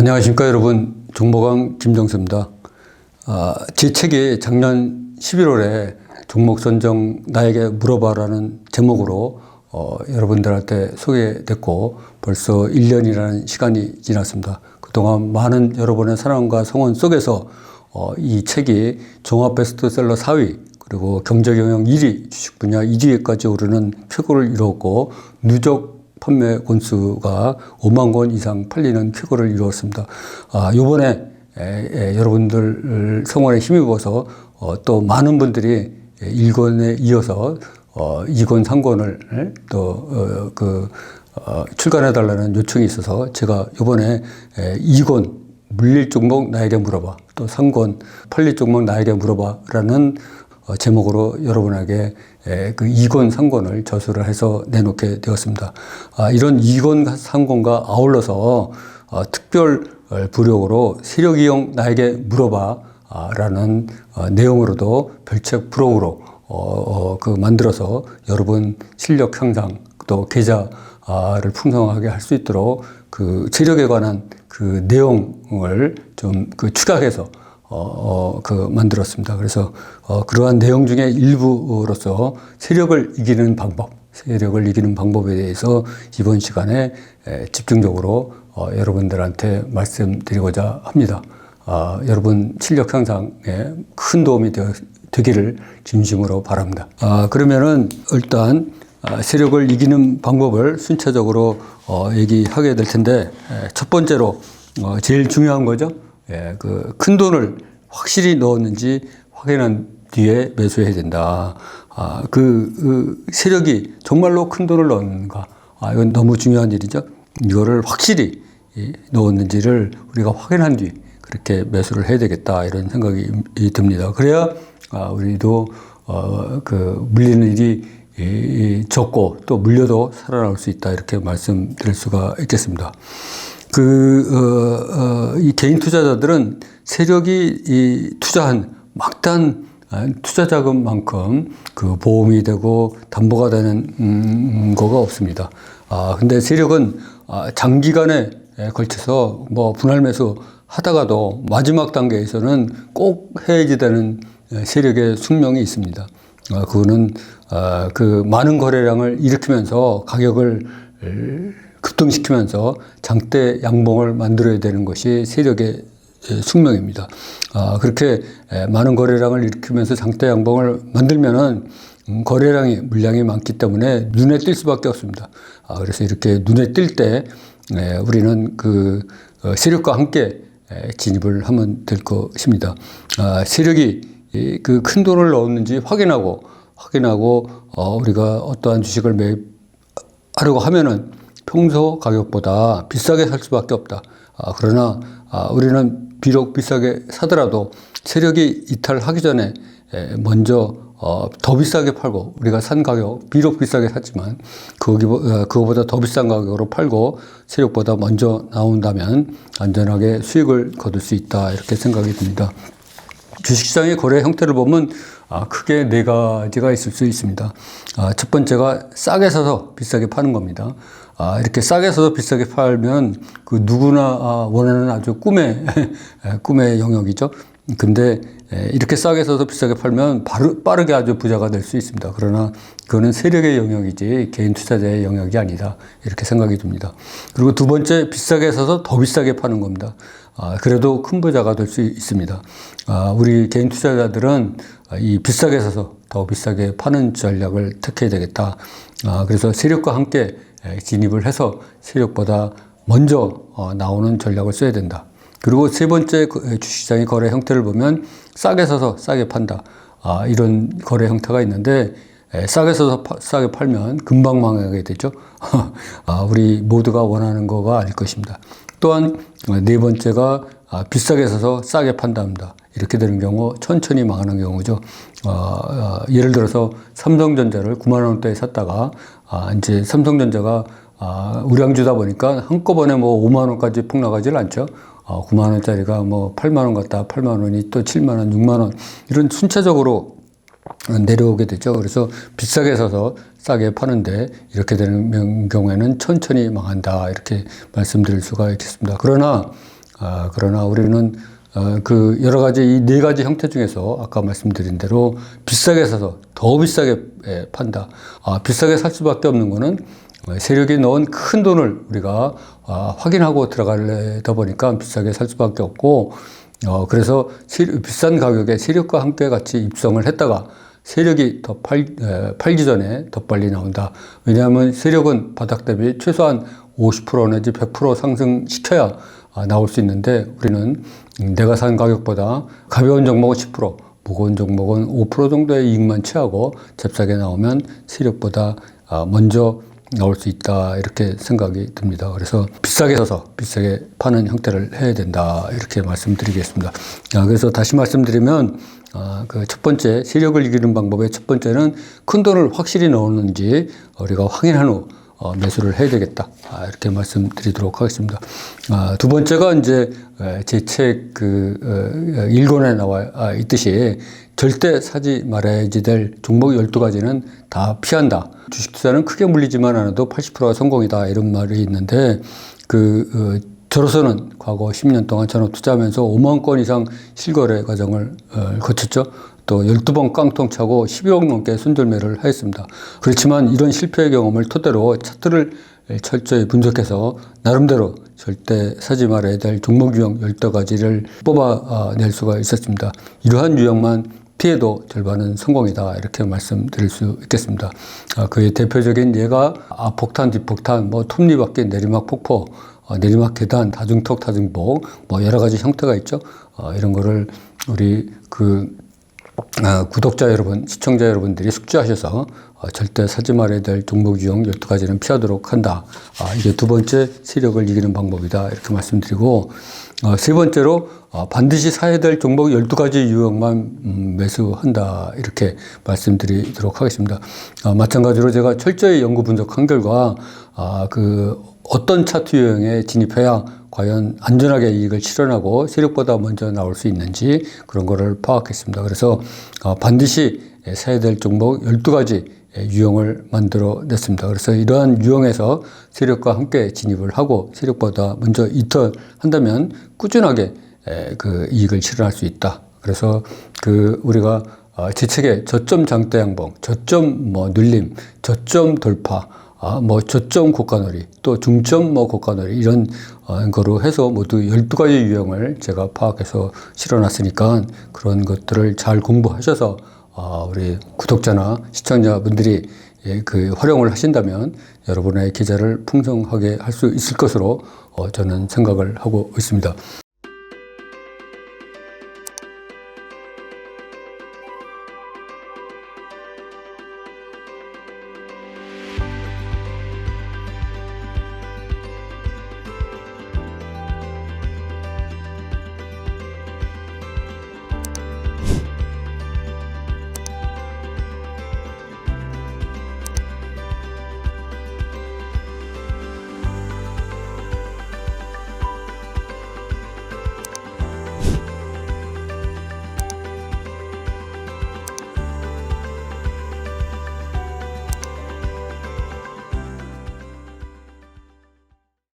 안녕하십니까 여러분 종목왕 김정수입니다. 아, 제 책이 작년 11월에 종목 선정 나에게 물어봐라는 제목으로 어, 여러분들한테 소개됐고 벌써 1년이라는 시간이 지났습니다. 그동안 많은 여러분의 사랑과 성원 속에서 어, 이 책이 종합 베스트셀러 4위 그리고 경제경영 1위 주식 분야 1위까지 오르는 쾌거를 이루었고 누적 판매 건수가 5만 건 이상 팔리는 쾌거를 이루었습니다. 아, 요번에 에, 에, 여러분들 성원에 힘입어서 어, 또 많은 분들이 1권에 이어서 어, 2권, 3권을 또, 그, 어, 출간해달라는 요청이 있어서 제가 요번에 에, 2권 물릴 종목 나에게 물어봐 또 3권 팔릴 종목 나에게 물어봐라는 어, 제목으로 여러분에게 에, 그 2권, 3권을 저수를 해서 내놓게 되었습니다. 아, 이런 2권, 3권과 아울러서 어, 특별 어, 부력으로 세력이용 나에게 물어봐 아, 라는 어, 내용으로도 별책 프로그로 어, 어, 그 만들어서 여러분 실력 향상 또 계좌를 풍성하게 할 수 있도록 그 체력에 관한 그 내용을 좀 그 추가해서 어, 어, 그 만들었습니다. 그래서 어, 그러한 내용 중에 일부로서 세력을 이기는 방법, 세력을 이기는 방법에 대해서 이번 시간에 에, 집중적으로 어, 여러분들한테 말씀드리고자 합니다. 아, 여러분 실력 향상에 큰 도움이 되어, 되기를 진심으로 바랍니다. 아, 그러면은 일단 아, 세력을 이기는 방법을 순차적으로 어, 얘기하게 될 텐데 에, 첫 번째로 어, 제일 중요한 거죠. 예, 그 큰 돈을 확실히 넣었는지 확인한 뒤에 매수해야 된다. 아, 그, 그 세력이 정말로 큰 돈을 넣었는가. 아, 이건 너무 중요한 일이죠. 이거를 확실히 이, 넣었는지를 우리가 확인한 뒤 그렇게 매수를 해야 되겠다. 이런 생각이 듭니다. 그래야 아, 우리도 어, 그 물리는 일이 적고 또 물려도 살아나올 수 있다. 이렇게 말씀드릴 수가 있겠습니다. 그, 어, 어, 이 개인 투자자들은 세력이 이 투자한 막단 아, 투자 자금만큼 그 보험이 되고 담보가 되는 음, 거가 없습니다. 아, 근데 세력은 아, 장기간에 걸쳐서 뭐 분할 매수 하다가도 마지막 단계에서는 꼭 해야지 되는 세력의 숙명이 있습니다. 아, 그거는 아, 그 많은 거래량을 일으키면서 가격을 급등시키면서 장대 양봉을 만들어야 되는 것이 세력의 숙명입니다. 아, 그렇게 많은 거래량을 일으키면서 장대 양봉을 만들면은 음, 거래량이 물량이 많기 때문에 눈에 띌 수밖에 없습니다. 아, 그래서 이렇게 눈에 띌 때 우리는 그 어, 세력과 함께 진입을 하면 될 것입니다. 아, 세력이 그 큰 돈을 넣었는지 확인하고 확인하고 어, 우리가 어떠한 주식을 매입하려고 하면은 평소 가격보다 비싸게 살 수밖에 없다. 아, 그러나 아, 우리는 비록 비싸게 사더라도 세력이 이탈하기 전에 에, 먼저 어, 더 비싸게 팔고 우리가 산 가격 비록 비싸게 샀지만 어, 그거보다 더 비싼 가격으로 팔고 세력보다 먼저 나온다면 안전하게 수익을 거둘 수 있다 이렇게 생각이 듭니다. 주식시장의 거래 형태를 보면 아, 크게 네 가지가 있을 수 있습니다. 아, 첫 번째가 싸게 사서 비싸게 파는 겁니다. 아, 이렇게 싸게 사서 비싸게 팔면 그 누구나 아, 원하는 아주 꿈의, 꿈의 영역이죠. 근데 이렇게 싸게 사서 비싸게 팔면 바로, 빠르게 아주 부자가 될 수 있습니다. 그러나 그거는 세력의 영역이지 개인 투자자의 영역이 아니다. 이렇게 생각이 듭니다. 그리고 두 번째, 비싸게 사서 더 비싸게 파는 겁니다. 아, 그래도 큰 부자가 될 수 있습니다. 아, 우리 개인 투자자들은 이 비싸게 사서 더 비싸게 파는 전략을 택해야 되겠다. 아, 그래서 세력과 함께 진입을 해서 세력보다 먼저 어, 나오는 전략을 써야 된다. 그리고 세 번째 그, 주식시장의 거래 형태를 보면 싸게 사서 싸게 판다. 아, 이런 거래 형태가 있는데 싸게 사서 파, 싸게 팔면 금방 망하게 되죠. 아, 우리 모두가 원하는 거가 아닐 것입니다. 또한 네 번째가 아, 비싸게 사서 싸게 판답니다. 이렇게 되는 경우 천천히 망하는 경우죠. 어, 어, 예를 들어서 삼성전자를 9만 원대에 샀다가 아, 이제 삼성전자가 아, 우량주다 보니까 한꺼번에 뭐 5만 원까지 폭락하지는 않죠. 어, 9만 원짜리가 뭐 8만 원 갔다 8만 원이 또 7만 원, 6만 원 이런 순차적으로 내려오게 되죠. 그래서 비싸게 사서 싸게 파는데 이렇게 되는 경우에는 천천히 망한다 이렇게 말씀드릴 수가 있겠습니다. 그러나 아, 그러나 우리는 어, 그 여러 가지 이 네 가지 형태 중에서 아까 말씀드린 대로 비싸게 사서 더 비싸게 예, 판다. 아, 비싸게 살 수밖에 없는 거는 어, 세력이 넣은 큰 돈을 우리가 아, 확인하고 들어가려다 보니까 비싸게 살 수밖에 없고 어, 그래서 세- 비싼 가격에 세력과 함께 같이 입성을 했다가 세력이 더 팔, 에, 팔기 전에 더 빨리 나온다. 왜냐하면 세력은 바닥 대비 최소한 50% 내지 100% 상승시켜야 아, 나올 수 있는데 우리는 음, 내가 산 가격보다 가벼운 종목은 10%, 무거운 종목은 5% 정도의 이익만 취하고 잽싸게 나오면 세력보다 아, 먼저 나올 수 있다 이렇게 생각이 듭니다. 그래서 비싸게 사서 비싸게 파는 형태를 해야 된다 이렇게 말씀드리겠습니다. 아, 그래서 다시 말씀드리면 아, 그 첫 번째 세력을 이기는 방법의 첫 번째는 큰 돈을 확실히 넣었는지 우리가 확인한 후 어, 매수를 해야 되겠다. 아, 이렇게 말씀드리도록 하겠습니다. 아, 두 번째가 이제 제 책그 어, 일권에 나와 아, 있듯이 절대 사지 말아야지 될 종목 12가지는 다 피한다. 주식 투자는 크게 물리지만 않아도 80%가 성공이다. 이런 말이 있는데 그 어, 저로서는 과거 10년 동안 전업 투자하면서 5만 건 이상 실거래 과정을 어, 거쳤죠. 또 12번 깡통 차고 12억 넘게 손절매를 하였습니다. 그렇지만 이런 실패의 경험을 토대로 차트를 철저히 분석해서 나름대로 절대 사지 말아야 될 종목 유형 12가지를 뽑아낼 수가 있었습니다. 이러한 유형만 피해도 절반은 성공이다 이렇게 말씀드릴 수 있겠습니다. 아, 그의 대표적인 예가 앞폭탄, 뒷폭탄, 뭐 톱니바퀴, 내리막 폭포, 어, 내리막 계단, 다중턱, 다중복, 뭐 여러 가지 형태가 있죠. 어, 이런 거를 우리 그 아, 구독자 여러분, 시청자 여러분들이 숙지하셔서 어, 절대 사지 말아야 될 종목 유형 12가지는 피하도록 한다. 아, 이게 두 번째 세력을 이기는 방법이다. 이렇게 말씀드리고, 어, 세 번째로 어, 반드시 사야 될 종목 12가지 유형만 음, 매수한다. 이렇게 말씀드리도록 하겠습니다. 어, 마찬가지로 제가 철저히 연구 분석한 결과, 아, 그 어떤 차트 유형에 진입해야 과연 안전하게 이익을 실현하고 세력보다 먼저 나올 수 있는지 그런 거를 파악했습니다. 그래서 어, 반드시 사야 될 종목 12가지 유형을 만들어 냈습니다. 그래서 이러한 유형에서 세력과 함께 진입을 하고 세력보다 먼저 이탈한다면 꾸준하게 에, 그 이익을 실현할 수 있다. 그래서 그 우리가 어, 제 책에 저점 장대 양봉, 저점 뭐 늘림, 저점 돌파, 아, 뭐 저점 고가놀이, 또 중점 뭐 고가놀이 이런 어, 거로 해서 모두 12가지 유형을 제가 파악해서 실어놨으니까 그런 것들을 잘 공부하셔서 어, 우리 구독자나 시청자분들이 예, 그 활용을 하신다면 여러분의 계좌를 풍성하게 할 수 있을 것으로 어, 저는 생각을 하고 있습니다.